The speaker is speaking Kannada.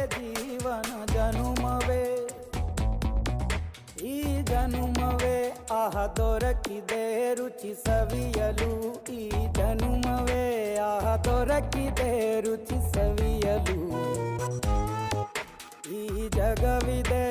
ಕಲೆಯ ಜೀವನ ಜನುಮವೇ ಈ ಜನುಮವೇ ಆಹ ದೊರಕಿದೆ ರುಚಿ ಸವಿಯಲು ಈ ಜನುಮವೇ ಆಹ ದೊರಕಿದೆ ರುಚಿ ಸವಿಯಲು ಈ ಜಗವಿದೆ